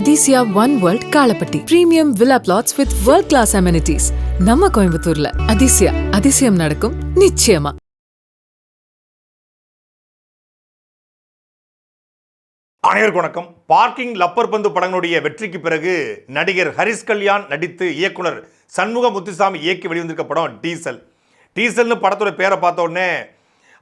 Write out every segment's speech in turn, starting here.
Athisaya one world Kalapatti premium villa plots with world class amenities நம்ம கோயம்புத்தூர்ல அதிசயா அதிசயம் நடக்கும் நிச்சயமா அனைவருக்கும் வணக்கம். பார்க்கிங் லப்பர் பந்து படங்களுடைய வெற்றிக்கு பிறகு நடிகர் ஹரிஷ் கல்யாண் நடித்து இயக்குனர் சண்முக முத்துசாமி இயக்கி வெளிவந்திருக்க படம் டீசல் டீசல்னு படத்தோட பேரை பார்த்த உடனே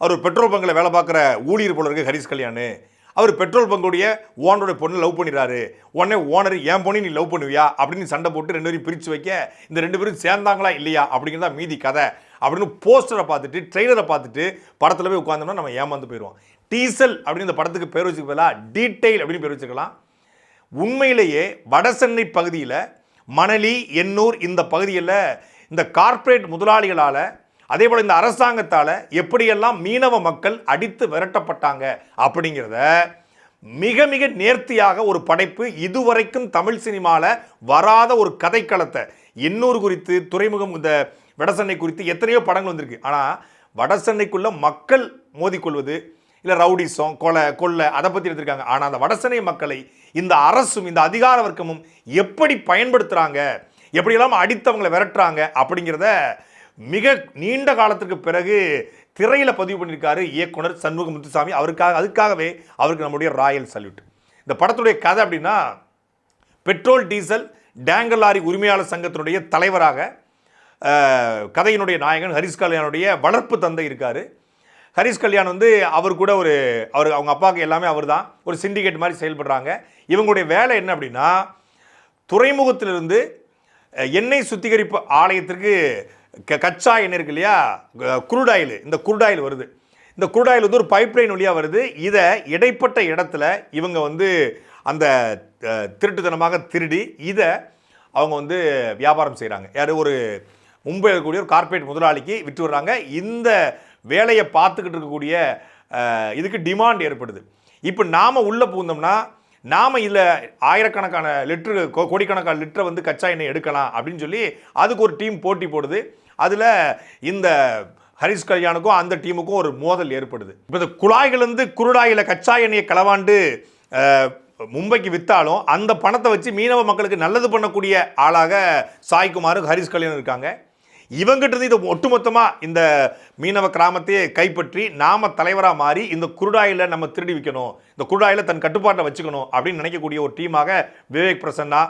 அவர் ஒரு பெட்ரோல் பங்கில் வேலை பார்க்குற ஊழியர் போல இருக்கு ஹரிஷ் கல்யாண் அவர் பெட்ரோல் பங்குடைய ஓனரோட பொண்ணு லவ் பண்ணிடுறாரு. உடனே ஓனர் என் பொண்ணு நீ லவ் பண்ணுவியா? அப்படின்னு சண்டை போட்டு ரெண்டு பேரும் பிரித்து வைக்க இந்த ரெண்டு பேரும் சேர்ந்தாங்களா இல்லையா? அப்படிங்கிறதா மீதி கதை. அப்படின்னு போஸ்டரை பார்த்துட்டு ட்ரெய்லரை பார்த்துட்டு படத்தில் போய் உட்காந்தோம்னா நம்ம ஏமாந்து போயிடுவோம். டீசல் அப்படின்னு இந்த படத்துக்கு பேர் வச்சுக்க பதிலாக டீட்டெயில் அப்படின்னு பேர் வச்சுக்கலாம். உண்மையிலேயே வடசென்னை பகுதியில் மணலி எண்ணூர் இந்த பகுதியில் இந்த கார்ப்பரேட் முதலாளிகளால் அதே போல் இந்த அரசாங்கத்தால் எப்படியெல்லாம் மீனவ மக்கள் அடித்து விரட்டப்பட்டாங்க அப்படிங்கிறத மிக மிக நேர்த்தியாக ஒரு படைப்பு இதுவரைக்கும் தமிழ் சினிமாவில் வராத ஒரு கதைக்களத்தை எண்ணூர் குறித்து துறைமுகம் இந்த வடசென்னை குறித்து எத்தனையோ படங்கள் வந்திருக்கு. ஆனால் வடசென்னைக்குள்ள மக்கள் மோதிக்கொள்வது இல்லை ரவுடிசம் கொலை கொள்ளை அதை பற்றி எடுத்திருக்காங்க. ஆனால் அந்த வடசென்னை மக்களை இந்த அரசும் இந்த அதிகார வர்க்கமும் எப்படி பயன்படுத்துகிறாங்க எப்படியெல்லாம் அடித்தவங்களை விரட்டுறாங்க அப்படிங்கிறத மிக நீண்ட காலத்திற்கு பிறகு திரையில் பதிவு பண்ணியிருக்காரு இயக்குனர் சண்முக முத்துசாமி. அவருக்காக அதுக்காகவே அவருக்கு நம்முடைய ராயல் சல்யூட். இந்த படத்துடைய கதை அப்படின்னா பெட்ரோல் டீசல் டேங்கர் லாரி உரிமையாளர் சங்கத்தினுடைய தலைவராக கதையினுடைய நாயகன் ஹரிஸ் கல்யாணுடைய வளர்ப்பு தந்தை இருக்கார். ஹரிஸ் கல்யாண் வந்து அவர் கூட ஒரு அவர் அவங்க அப்பாவுக்கு எல்லாமே அவர் தான் ஒரு சிண்டிகேட் மாதிரி செயல்படுறாங்க. இவங்களுடைய வேலை என்ன அப்படின்னா துறைமுகத்திலிருந்து எண்ணெய் சுத்திகரிப்பு ஆலயத்திற்கு கச்சா எண்ணெய் இருக்கு இல்லையா? குருடாயில். இந்த குருடாயில் வருது. இந்த குருடாயில் வந்து ஒரு பைப்லைன் வழியாக வருது. இதை இடைப்பட்ட இடத்துல இவங்க வந்து அந்த திருட்டுத்தனமாக திருடி இதை அவங்க வந்து வியாபாரம் செய்கிறாங்க யார்? ஒரு மும்பையில் இருக்கக்கூடிய ஒரு கார்ப்பரேட் முதலாளிக்கு விற்று வர்றாங்க இந்த வேலையை பார்த்துக்கிட்டு இருக்கக்கூடிய இதுக்கு டிமாண்ட் ஏற்படுது. இப்போ நாம் உள்ளே பூந்தோம்னா நாம் இதில் ஆயிரக்கணக்கான லிட்டரு கோ- கோடிக்கணக்கான லிட்டரை வந்து கச்சா எண்ணெய் எடுக்கலாம் அப்படின்னு சொல்லி அதுக்கு ஒரு டீம் போட்டி போடுது. அதில் இந்த ஹரிஷ் கல்யாணுக்கும் அந்த டீமுக்கும் ஒரு மோதல் ஏற்படுது. இப்போ இந்த குழாய்கள் குருடாயில் கச்சா எண்ணெயை களவாண்டு மும்பைக்கு விற்றாலும் அந்த பணத்தை வச்சு மீனவ மக்களுக்கு நல்லது பண்ணக்கூடிய ஆளாக சாய்குமாரும் ஹரிஷ் கல்யாணம் இருக்காங்க. இவங்கிட்ட இருந்து ஒட்டுமொத்தமாக இந்த மீனவ கிராமத்தையே கைப்பற்றி நாம தலைவராக மாறி இந்த குருடாயில் நம்ம திருடி வைக்கணும். இந்த குருடாயில் தன் கட்டுப்பாட்டை வச்சுக்கணும் அப்படின்னு நினைக்கக்கூடிய ஒரு டீமாக விவேக் பிரசன்னா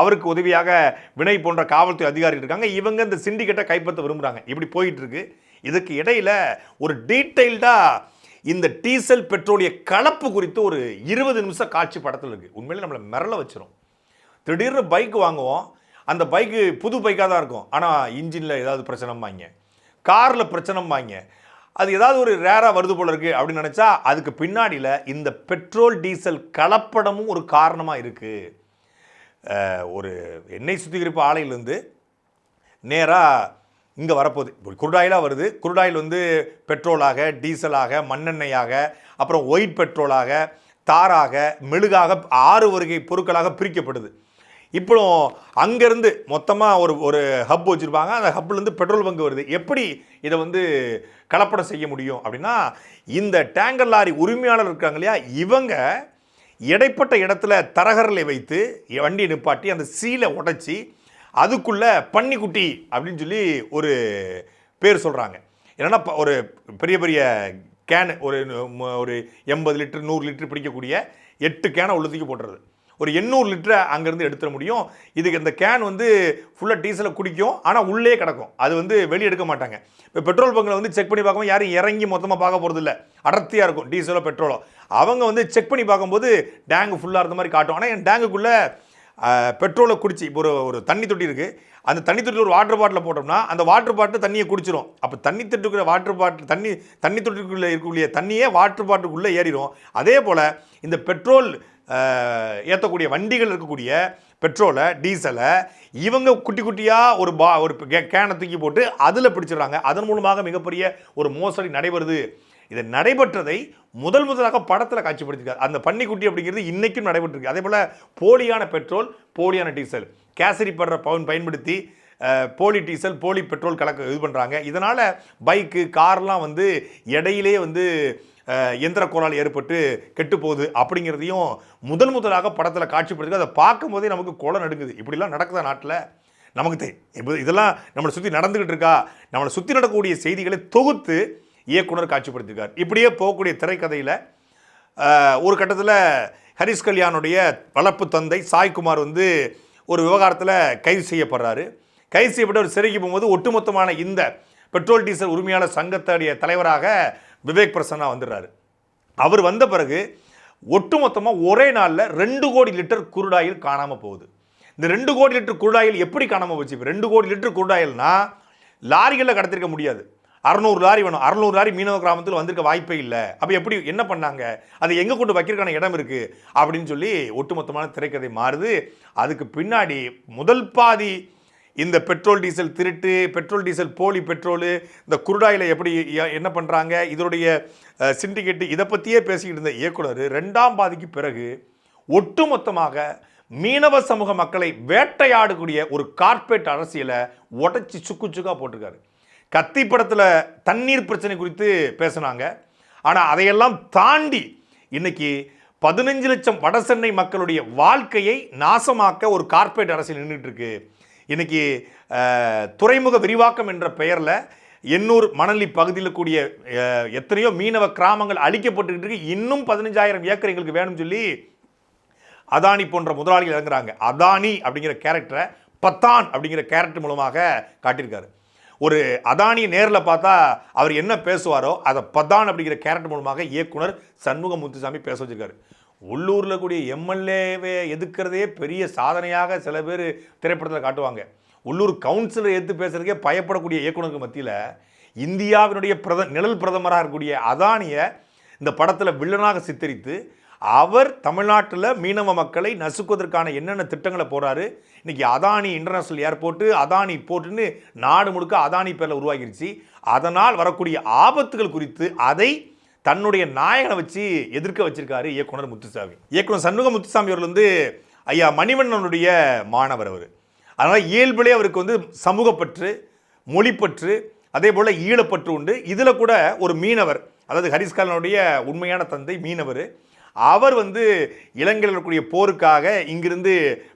அவருக்கு உதவியாக வினை போன்ற காவல்துறை அதிகாரிகள் இருக்காங்க. இவங்க இந்த சிண்டிகேட்டை கைப்பற்ற விரும்புகிறாங்க இப்படி போயிட்டுருக்கு. இதுக்கு இடையில் ஒரு டீட்டெயில்டாக இந்த டீசல் பெட்ரோலிய கலப்பு குறித்து ஒரு இருபது நிமிஷம் காட்சி படத்தில் இருக்குது உண்மையிலே நம்மளை மிரள வச்சிரும். திடீர்னு பைக் வாங்குவோம். அந்த பைக்கு புது பைக்காக தான் இருக்கும். ஆனால் இன்ஜினில் ஏதாவது பிரச்சனைம்பாங்க. காரில் பிரச்சனைம்பாங்க. அது ஏதாவது ஒரு ரேராக வருது போல இருக்குது அப்படின்னு நினச்சா அதுக்கு பின்னாடியில் இந்த பெட்ரோல் டீசல் கலப்படமும் ஒரு காரணமாக இருக்குது ஒரு எண்ணெய் சுத்திகரிப்பு ஆலையிலேருந்து நேராக இங்கே வரப்போகுது. இப்போ குருடாயிலாக வருது. குருடாயில் வந்து பெட்ரோலாக டீசலாக மண்ணெண்ணெயாக அப்புறம் ஒயிட் பெட்ரோலாக தாராக மெழுகாக ஆறு வருகை பொருட்களாக பிரிக்கப்படுது. இப்போ அங்கேருந்து மொத்தமாக ஒரு ஒரு ஹப் வச்சுருப்பாங்க. அந்த ஹப்லேருந்து பெட்ரோல் பங்கு வருது. எப்படி இதை வந்து கலப்படம் செய்ய முடியும் அப்படின்னா இந்த டேங்கர் லாரி உரிமையாளர் இருக்காங்க இல்லையா? இவங்க இடைப்பட்ட இடத்துல தரகரலை வைத்து வண்டியை நிப்பாட்டி அந்த சீலை உடைச்சி அதுக்குள்ளே பன்னிக்குட்டி அப்படின்னு சொல்லி ஒரு பேர் சொல்கிறாங்க என்னென்னா ப- ஒரு பெரிய பெரிய கேனு ஒரு ஒரு எண்பது லிட்டர் நூறு லிட்டர் பிடிக்கக்கூடிய எட்டு கேனை உள்ளதுக்கு போட்டுறது. ஒரு எண்ணூறு லிட்டரை அங்கேருந்து எடுத்துட முடியும். இதுக்கு இந்த கேன் வந்து ஃபுல்லாக டீசலை குடிக்கும் ஆனால் உள்ளே கிடக்கும். அது வந்து வெளியே எடுக்க மாட்டாங்க. இப்போ பெட்ரோல் பங்கில் வந்து செக் பண்ணி பார்க்கும்போது யாரும் இறங்கி மொத்தமாக பார்க்க போகிறது இல்லை அடர்த்தியாக இருக்கும் டீசலோ பெட்ரோலோ அவங்க வந்து செக் பண்ணி பார்க்கும்போது டேங்கு ஃபுல்லாக இருந்த மாதிரி காட்டும். ஆனால் என் டேங்குக்குள்ளே பெட்ரோலை குடிச்சு இப்போ ஒரு ஒரு தண்ணி தொட்டி இருக்குது அந்த தண்ணி தொட்டியில் ஒரு வாட்டர் பாட்டில் போட்டோம்னா அந்த வாட்டர் பாட்டில் தண்ணியை குடிச்சிரும். அப்போ தண்ணி தொட்டிக்குள்ள வாட்டர் பாட்டில் தண்ணி தண்ணி தொட்டிக்குள்ளே இருக்கக்கூடிய தண்ணியே வாட்டர் பாட்டுக்குள்ளே ஏறிடும் அதே போல் இந்த பெட்ரோல் ஏற்றக்கூடிய வண்டிகள் இருக்கக்கூடிய பெட்ரோலை டீசலை இவங்க குட்டி குட்டியாக ஒரு பா ஒரு கே- கேனை தூக்கி போட்டு அதில் பிடிச்சிடுறாங்க. அதன் மூலமாக மிகப்பெரிய ஒரு மோசடி நடைபெறுது. இது நடைபெற்றதை முதல் முதலாக படத்தில் காட்சிப்படுத்திருக்காரு அந்த பன்னிக்குட்டி அப்படிங்கிறது இன்றைக்கும் நடைபெற்றிருக்கு. அதே போல் போலியான பெட்ரோல் போலியான டீசல். கேசரி படுற பவுன் பயன்படுத்தி போலி டீசல் போலி பெட்ரோல் கலக்க இது பண்ணுறாங்க இதனால் பைக்கு கார்லாம் வந்து இடையிலே வந்து எந்திர கோளால் ஏற்பட்டு கெட்டு போகுது அப்படிங்கிறதையும் முதன் முதலாக படத்தில் காட்சிப்படுத்தி அதை பார்க்கும்போதே நமக்கு கோலம் நடுங்குது. இப்படிலாம் நடக்குதா நாட்டில்? நமக்கு தெரியும் இப்போ இதெல்லாம் நம்மளை சுற்றி நடந்துக்கிட்டு இருக்கா? நம்மளை சுற்றி நடக்கக்கூடிய செய்திகளை தொகுத்து இயக்குனர் காட்சிப்படுத்தியிருக்கார். இப்படியே போகக்கூடிய திரைக்கதையில் ஒரு கட்டத்தில் ஹரிஷ் கல்யாணுடைய வளர்ப்பு தந்தை சாய்குமார் வந்து ஒரு விவகாரத்தில் கைது செய்யப்படுறாரு. கைது செய்யப்பட்டு அவர் சிறைக்கு போகும்போது ஒட்டுமொத்தமான இந்த பெட்ரோல் டீசல் உரிமையாளர் சங்கத்துடைய தலைவராக விவேக் பிரசன்னா வந்துடுறாரு. அவர் வந்த பிறகு ஒட்டுமொத்தமாக ஒரே நாளில் ரெண்டு கோடி லிட்டர் குருடாயில் காணாமல் போகுது. இந்த ரெண்டு கோடி லிட்டர் குருடாயில் எப்படி காணாமல் போச்சு? இப்போ ரெண்டு கோடி லிட்டர் குருடாயில்னா லாரிகளில் கடத்திருக்க முடியாது. அறநூறு லாரி வேணும். அறநூறு லாரி மீனவ கிராமத்தில் வந்திருக்க வாய்ப்பே இல்லை. அப்போ எப்படி என்ன பண்ணாங்க? அது எங்கே கொண்டு வைக்கிறதுக்கான இடம் இருக்குது அப்படின்னு சொல்லி ஒட்டுமொத்தமான திரைக்கதை மாறுது. அதுக்கு பின்னாடி முதல் பாதி இந்த பெட்ரோல் டீசல் திருட்டு பெட்ரோல் டீசல் போலி பெட்ரோலு இந்த குருடாயில் எப்படி என்ன பண்ணுறாங்க இதனுடைய சிண்டிகேட்டு இதை பற்றியே பேசிக்கிட்டு இருந்த இயக்குனர் ரெண்டாம் பாதிக்கு பிறகு ஒட்டுமொத்தமாக மீனவ சமூக மக்களை வேட்டையாடக்கூடிய ஒரு கார்ப்பரேட் அரசியலை உடச்சி சுக்கு சுக்கா போட்டிருக்காரு. கத்தி படத்தில் தண்ணீர் பிரச்சனை குறித்து பேசினாங்க. ஆனால் அதையெல்லாம் தாண்டி இன்னைக்கு பதினஞ்சு லட்சம் வடசென்னை மக்களுடைய வாழ்க்கையை நாசமாக்க ஒரு கார்ப்பரேட் அரசு நின்றுட்டு இருக்கு இன்னைக்கு துறைமுக விரிவாக்கம் என்ற பெயரில் எண்ணூர் மணலி பகுதியில் கூடிய எத்தனையோ மீனவ கிராமங்கள் அழிக்கப்பட்டுக்கிட்டு இருக்கு இன்னும் பதினஞ்சாயிரம் ஏக்கர் எங்களுக்கு வேணும்னு சொல்லி அதானி போன்ற முதலாளிகள் இறங்குறாங்க. அதானி அப்படிங்கிற கேரக்டரை பத்தான் அப்படிங்கிற கேரக்டர் மூலமாக காட்டியிருக்காரு. ஒரு அதானியை நேரில் பார்த்தா அவர் என்ன பேசுவாரோ அதை பதான் அப்படிங்கிற கேரக்டர் மூலமாக இயக்குனர் சண்முக முத்துசாமி பேச வச்சிருக்காரு. உள்ளூரில் கூடிய எம்எல்ஏவை எதுக்கிறதே பெரிய சாதனையாக சில பேர் திரைப்படத்தில் காட்டுவாங்க. உள்ளூர் கவுன்சிலரை எடுத்து பேசுகிறதுக்கே பயப்படக்கூடிய இயக்குனருக்கு மத்தியில் இந்தியாவினுடைய பிரத நிழல் பிரதமராக இருக்கக்கூடிய அதானியை இந்த படத்தில் வில்லனாக சித்தரித்து அவர் தமிழ்நாட்டில் மீனவ மக்களை நசுக்குவதற்கான என்னென்ன திட்டங்களை போகிறாரு இன்றைக்கி அதானி இன்டர்நேஷனல் ஏர்போர்ட்டு அதானி போர்ட்டுன்னு நாடு முழுக்க அதானி பேரில் உருவாகிருச்சு. அதனால் வரக்கூடிய ஆபத்துகள் குறித்து அதை தன்னுடைய நாயகனை வச்சு எதிர்க்க வச்சிருக்காரு இயக்குனர் முத்துசாமி. இயக்குனர் சண்முக முத்துசாமி அவர்கள் வந்து ஐயா மணிவண்ணனுடைய மாணவர் அவர். அதனால் இயல்பிலே அவருக்கு வந்து சமூகப்பற்று மொழிப்பற்று அதே போல் ஈழப்பற்று உண்டு. இதில் கூட ஒரு மீனவர் அதாவது ஹரிஸ்காலனுடைய உண்மையான தந்தை மீனவர் அவர் வந்து இலங்கையில் இருக்கக்கூடிய போருக்காக இங்கிருந்து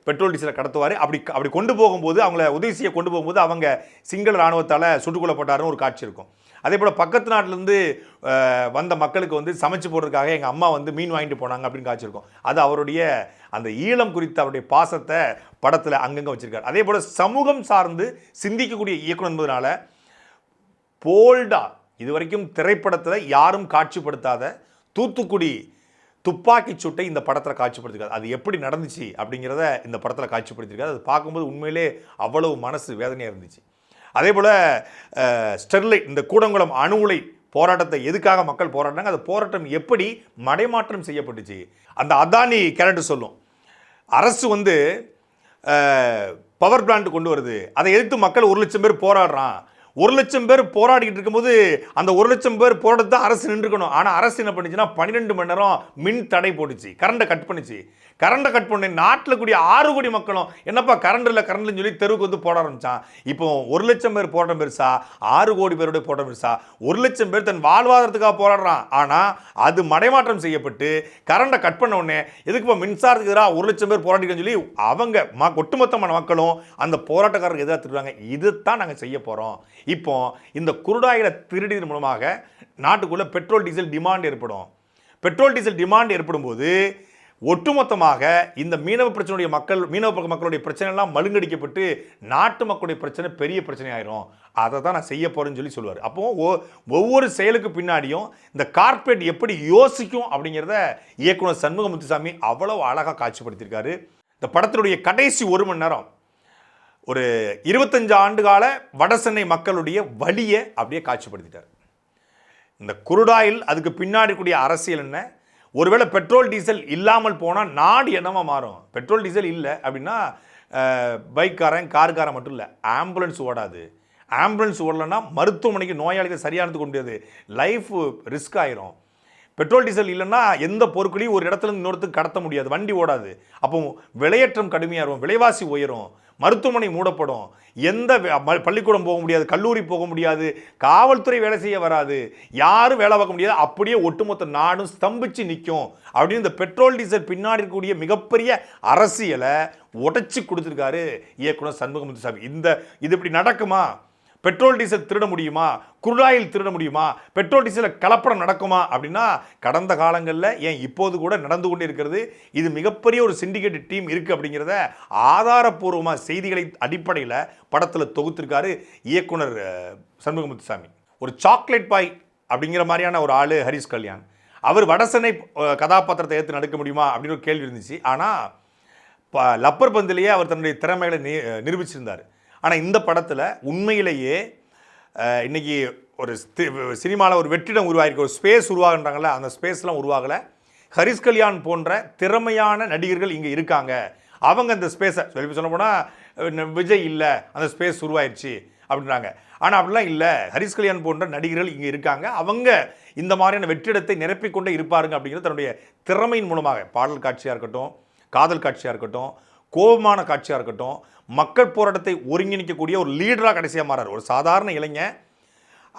பெட்ரோல் டீசலை கடத்துவார். அப்படி அப்படி கொண்டு போகும்போது அவங்கள உதவி செய்ய கொண்டு போகும்போது அவங்க சிங்கள இராணுவத்தால் சுட்டுக்கொள்ளப்பட்டாருன்னு ஒரு காட்சி இருக்கும். அதே போல் பக்கத்து நாட்டிலேருந்து வந்த மக்களுக்கு வந்து சமைச்சு போடுறதுக்காக எங்கள் அம்மா வந்து மீன் வாங்கிட்டு போனாங்க அப்படின்னு காட்சியிருக்கும் அது அவருடைய அந்த ஈழம் குறித்த அவருடைய பாசத்தை படத்தில் அங்கங்கே வச்சுருக்காரு. அதே போல் சமூகம் சார்ந்து சிந்திக்கக்கூடிய இயக்குனர் என்பதனால போல்டா இது வரைக்கும் திரைப்படத்தில் யாரும் காட்சிப்படுத்தாத தூத்துக்குடி துப்பாக்கி சூட்டை இந்த படத்தில் காட்சிப்படுத்திருக்காரு. அது எப்படி நடந்துச்சு அப்படிங்கிறத இந்த படத்தில் காட்சிப்படுத்திருக்காரு. அது பார்க்கும்போது உண்மையிலே அவ்வளவு மனசு வேதனையாக இருந்துச்சு. அதே போல் ஸ்டெர்லைட் இந்த கூடங்குளம் அணு உலை போராட்டத்தை எதுக்காக மக்கள் போராடினாங்க அந்த போராட்டம் எப்படி மடைமாற்றம் செய்யப்பட்டுச்சு? அந்த அதானி கேரக்டர் சொல்லும். அரசு வந்து பவர் பிளான்ட் கொண்டு வருது. அதை எதிர்த்து மக்கள் ஒரு லட்சம் பேர் போராடுறான். ஒரு லட்சம் பேர் போராடிக்கிட்டு இருக்கும்போது அந்த ஒரு லட்சம் பேர் போராட்டத்தை அரசு நின்றுக்கணும். ஆனால் அரசு என்ன பண்ணுச்சுன்னா பன்னிரெண்டு மணி நேரம் மின் தடை போட்டுச்சு. கரண்டை கட் பண்ணுச்சு. கரண்டை கட் பண்ணி நாட்டில் கூடிய ஆறு கோடி மக்களும் என்னப்பா கரண்ட் இல்லை கரண்ட்னு சொல்லி தெருவுக்கு வந்து போட ஆரம்பித்தான் இப்போ ஒரு லட்சம் பேர் போராட்டம் பெருசா ஆறு கோடி பேருடைய போராட்டம் பெருசா ஒரு லட்சம் பேர் தன் வாழ்வாதாரத்துக்காக போராடுறான். ஆனால் அது மடைமாற்றம் செய்யப்பட்டு கரண்டை கட் பண்ண உடனே எதுக்குப்பா மின்சாரத்துக்கு எதிராக ஒரு லட்சம் பேர் போராட்டிக்கன்னு சொல்லி அவங்க ம ஒட்டுமொத்தமான மக்களும் அந்த போராட்டக்காரருக்கு எதிராக திருடுவாங்க இதுதான் நாங்கள் செய்ய போகிறோம் இப்போ இந்த குருடாயில திருடியதன் மூலமாக நாட்டுக்குள்ளே பெட்ரோல் டீசல் டிமாண்ட் ஏற்படும். பெட்ரோல் டீசல் டிமாண்ட் ஏற்படும் போது ஒட்டுமொத்தமாக இந்த மீனவ பிரச்சனையுடைய மக்கள் மீனவ பக்க மக்களுடைய பிரச்சனை எல்லாம் மழுங்கடிக்கப்பட்டு நாட்டு மக்களுடைய பிரச்சனை பெரிய பிரச்சனை ஆயிரும் அதை தான் நான் செய்ய போறேன்னு சொல்லி சொல்லுவார். அப்போ ஓ ஒவ்வொரு செயலுக்கு பின்னாடியும் இந்த கார்ப்பரேட் எப்படி யோசிக்கும் அப்படிங்கிறத இயக்குனர் சண்முக முத்துசாமி அவ்வளவு அழகாக காட்சிப்படுத்தியிருக்காரு. இந்த படத்தினுடைய கடைசி ஒரு மணி நேரம் ஒரு இருபத்தஞ்சு ஆண்டு கால வடசென்னை மக்களுடைய வலியை அப்படியே காட்சிப்படுத்திட்டார். இந்த குருடாயில் அதுக்கு பின்னாடி கூடிய அரசியல் என்ன? ஒருவேளை பெட்ரோல் டீசல் இல்லாமல் போனால் நாடு என்னவா மாறும்? பெட்ரோல் டீசல் இல்லை அப்படின்னா பைக்காரன் காருக்காரன் மட்டும் இல்லை ஆம்புலன்ஸ் ஓடாது. ஆம்புலன்ஸ் ஓடலைன்னா மருத்துவமனைக்கு நோயாளிகள் சரியானது கொண்டு முடியாது லைஃப் ரிஸ்க் ஆயிரும். பெட்ரோல் டீசல் இல்லைன்னா எந்த பொருட்களையும் ஒரு இடத்துல இருந்து இன்னொருத்துக்கு கடத்த முடியாது. வண்டி ஓடாது. அப்போ விலையேற்றம் கடுமையாக இருக்கும். விலைவாசி உயரும். மருத்துவமனை மூடப்படும். எந்த பள்ளிக்கூடம் போக முடியாது. கல்லூரி போக முடியாது. காவல்துறை வேலை செய்ய வராது. யாரும் வேலை பார்க்க முடியாது. அப்படியே ஒட்டுமொத்த நாடும் ஸ்தம்பிச்சு நிற்கும் அப்படின்னு இந்த பெட்ரோல் டீசல் பின்னாடி இருக்கக்கூடிய மிகப்பெரிய அரசியலை உடைச்சி கொடுத்துருக்காரு இயக்குனர் சண்முகமுத்துசாமி இந்த இது இப்படி நடக்குமா? பெட்ரோல் டீசல் திருட முடியுமா? குருடாயில் திருட முடியுமா? பெட்ரோல் டீசலில் கலப்படம் நடக்குமா? அப்படின்னா கடந்த காலங்களில் ஏன் இப்போது கூட நடந்து கொண்டு இருக்கிறது இது மிகப்பெரிய ஒரு சிண்டிகேட் டீம் இருக்குது அப்படிங்கிறத ஆதாரப்பூர்வமாக செய்திகளை அடிப்படையில் படத்தில் தொகுத்திருக்காரு இயக்குனர் சண்முகமுத்துசாமி. ஒரு சாக்லேட் பாய் அப்படிங்கிற மாதிரியான ஒரு ஆள் ஹரிஷ் கல்யாண். அவர் வடசென்னை கதாபாத்திரத்தை ஏற்று நடக்க முடியுமா? அப்படின்னு ஒரு கேள்வி இருந்துச்சு. ஆனால் ப லப்பர் பந்திலேயே அவர் தன்னுடைய திறமைகளை நி நிரூபிச்சிருந்தார். ஆனால் இந்த படத்தில் உண்மையிலேயே இன்றைக்கி இன்னைக்கு ஒரு சினிமாவில் ஒரு வெற்றிடம் உருவாகிருக்கு ஒரு ஸ்பேஸ் உருவாகுன்றாங்கல்ல அந்த ஸ்பேஸ்லாம் உருவாகலை. ஹரிஷ் கல்யாண் போன்ற திறமையான நடிகர்கள் இங்கே இருக்காங்க. அவங்க அந்த ஸ்பேஸை சொல்லி சொல்ல போனால் விஜய் இல்லை அந்த ஸ்பேஸ் உருவாயிருச்சு அப்படின்றாங்க. ஆனால் அப்படிலாம் இல்லை. ஹரிஷ் கல்யாண் போன்ற நடிகர்கள் இங்கே இருக்காங்க. அவங்க இந்த மாதிரியான வெற்றிடத்தை நிரப்பிக்கொண்டே இருப்பாருங்க அப்படிங்கிறது தன்னுடைய திறமையின் மூலமாக. பாடல் காட்சியாக இருக்கட்டும் காதல் காட்சியாக இருக்கட்டும் கோபமான காட்சியாக இருக்கட்டும் மக்கள் போராட்டத்தை ஒருங்கிணைக்கக்கூடிய ஒரு லீடராக கடைசியாக மாறாரு. ஒரு சாதாரண இளைஞன்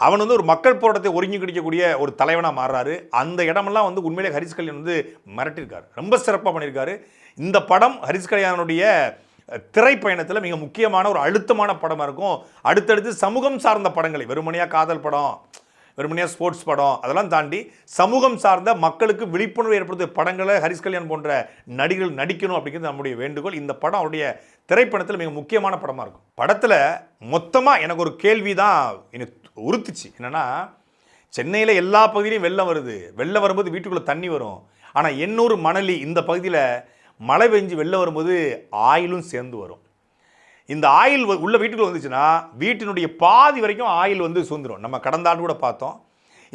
அவன் வந்து ஒரு மக்கள் போராட்டத்தை ஒருங்கிணைக்கக்கூடிய ஒரு தலைவனாக மாறுறாரு. அந்த இடமெல்லாம் வந்து உண்மையிலே ஹரிஷ் கல்யாண் வந்து மிரட்டியிருக்காரு. ரொம்ப சிறப்பாக பண்ணியிருக்காரு. இந்த படம் ஹரிஷ் கல்யாணுடைய திரைப்பயணத்தில் மிக முக்கியமான ஒரு அழுத்தமான படமாக இருக்கும். அடுத்தடுத்து சமூகம் சார்ந்த படங்களை வெறுமனையாக காதல் படம் வெறுமனையாக ஸ்போர்ட்ஸ் படம். அதெல்லாம் தாண்டி சமூகம் சார்ந்த மக்களுக்கு விழிப்புணர்வு ஏற்படுத்த படங்களை ஹரிஷ் கல்யாண் போன்ற நடிகர்கள் நடிக்கணும் அப்படிங்கிறது நம்முடைய வேண்டுகோள். இந்த படம் அவருடைய திரைப்படத்தில் மிக முக்கியமான படமாக இருக்கும். படத்தில் மொத்தமாக எனக்கு ஒரு கேள்வி தான் எனக்கு உறுத்துச்சு. என்னென்னா சென்னையில் எல்லா பகுதியிலையும் வெள்ளம் வருது. வெள்ளம் வரும்போது வீட்டுக்குள்ளே தண்ணி வரும். ஆனால் எண்ணூர் மணலி இந்த பகுதியில் மழை பெஞ்சு வெளில வரும்போது ஆயிலும் சேர்ந்து வரும். இந்த ஆயில் உள்ள வீட்டுக்குள்ள வந்துச்சுன்னா வீட்டினுடைய பாதி வரைக்கும் ஆயில் வந்து சுந்துடும் நம்ம கடந்த ஆண்டு கூட பார்த்தோம்.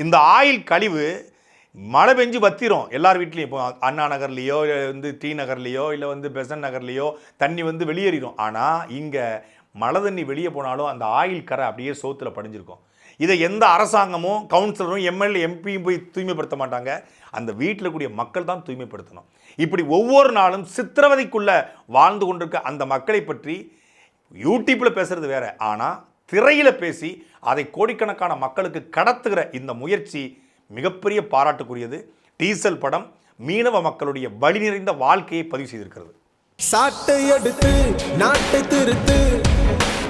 இந்த ஆயில் கழிவு மழை பெஞ்சு வத்திரும். எல்லார் வீட்லேயும். இப்போ அண்ணா நகர்லேயோ இல்லை வந்து டி நகர்லேயோ இல்லை வந்து பெசன் நகர்லேயோ தண்ணி வந்து வெளியேறிடும் ஆனால் இங்கே மழை தண்ணி வெளியே போனாலும் அந்த ஆயில் கரை அப்படியே சோத்தில் படிஞ்சிருக்கும். இதை எந்த அரசாங்கமும் கவுன்சிலரும் எம்எல்ஏ எம்பியும் போய் தூய்மைப்படுத்த மாட்டாங்க. அந்த வீட்டில் கூடிய மக்கள் தான் தூய்மைப்படுத்தணும். இப்படி ஒவ்வொரு நாளும் சித்திரவதைக்குள்ளே வாழ்ந்து கொண்டிருக்க அந்த மக்களை பற்றி யூடியூப்பில் பேசுறது வேற. ஆனால் திரையில் பேசி அதை கோடிக்கணக்கான மக்களுக்கு கடத்துகிற இந்த முயற்சி மிகப்பெரிய பாராட்டுக்குரியது. டீசல் படம் மீனவ மக்களுடைய வழி நிறைந்த வாழ்க்கையை பதிவு செய்திருக்கிறது. சாட்டை எடுத்து நாட்டை திருத்து